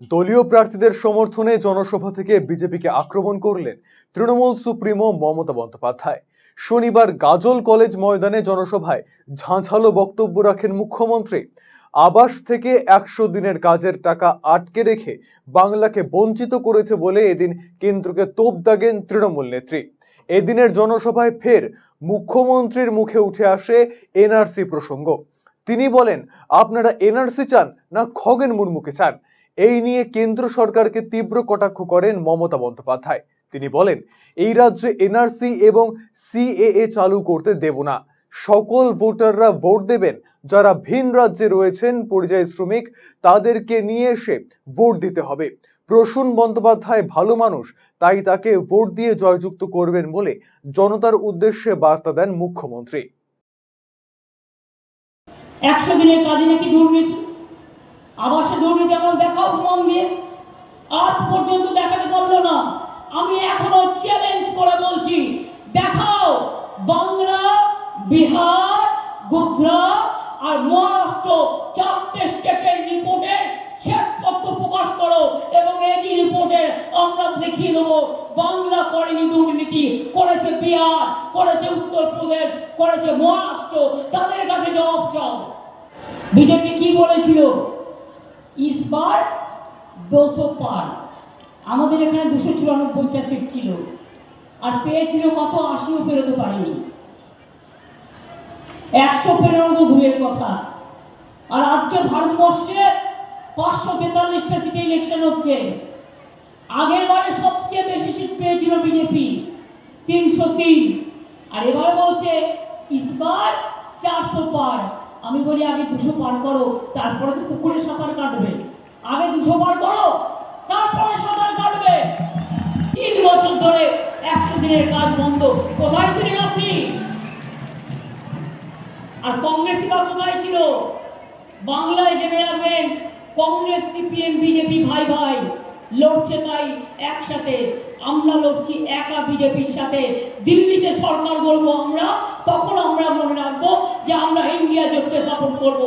দলীয় প্রার্থীদের সমর্থনে জনসভা থেকে বিজেপিকে আক্রমণ করলেন তৃণমূল সুপ্রিমো মমতা বন্দ্যোপাধ্যায়। শনিবার গাজল কলেজ ময়দানে জনসভায় ঝাঁঝালো বক্তব্য রাখেন মুখ্যমন্ত্রী। আবাস থেকে একশো দিনের কাজের টাকা আটকে রেখে বাংলাকে বঞ্চিত করেছে বলে এদিন কেন্দ্রকে তোপ দাগেন তৃণমূল নেত্রী। এদিনের জনসভায় ফের মুখ্যমন্ত্রীর মুখে উঠে আসে এনআরসি প্রসঙ্গ। তিনি বলেন, আপনারা এনআরসি চান না খগেন মুর্মুকে চান? এই নিয়ে কেন্দ্র সরকারকে তীব্র কটাক্ষ করেন মমতা বন্দ্যোপাধ্যায়। তিনি বলেন, এই রাজ্যে এনআরসি এবং সিএএ চালু করতে দেব না। সকল ভোটাররা ভোট দেবেন। যারা ভিন রাজ্যে রয়েছেন পরিযায়ী শ্রমিক, তাদেরকে নিয়ে এসে ভোট দিতে হবে। প্রসূন বন্দ্যোপাধ্যায় ভালো মানুষ, তাই তাকে ভোট দিয়ে জয়যুক্ত করবেন বলে জনতার উদ্দেশ্যে বার্তা দেন মুখ্যমন্ত্রী। একশো দিনের কাজে নাকি দুর্নীতি আবাসে দুর্নীতি যেমন দেখাও প্রমাণ দিয়ে আজ পর্যন্ত দেখাতে পারল না। আমি এখনও চ্যালেঞ্জ করে বলছি, দেখাও বাংলা, বিহার, গুজরাট আর মহারাষ্ট্র চারটে স্টেটের রিপোর্টে শ্বেতপত্র প্রকাশ করো এবং এজি রিপোর্টে আমরা দেখিয়ে দেবো, বাংলা করেনি দুর্নীতি, করেছে বিহার, করেছে উত্তরপ্রদেশ, করেছে মহারাষ্ট্র, তাদের কাছে জবাব চাও। বিজেপি কি বলেছিল? ইসবার দুশো পার। আমাদের এখানে দুশো চুরানব্বইটা সিট ছিল। আর পেয়েছিল কত? আশিও পেরোতে পারেনি। একশো পেরোনো তো দূরের কথা। আর আজকে ভারতবর্ষে পাঁচশো তেতাল্লিশটা সিটে ইলেকশন হচ্ছে। আগের বারে সবচেয়ে বেশি সিট পেয়েছিল বিজেপি তিনশো তিন। আর এবার বলছে ইসবার চারশো পার। আমি বলি, আগে দুশো পার করো, তারপরে তো পুকুরে সাঁতার কাটবে। আগে দুশো পার করো, তারপরে সাঁতার কাটবে। তিন বছর ধরে একশো দিনের কাজ বন্ধ। কোথায় ছিলেন আপনি? আর কংগ্রেস বা কোথায় ছিল? বাংলায় জেনে রাখবেন কংগ্রেস, সিপিএম, বিজেপি, ভাই ভাই, লড়ছে তাই একসাথে। আমরা লড়ছি একা বিজেপির সাথে। দিল্লিতে সরকার বলব আমরা, তখন আমরা মনে রাখব উদযাপন করব।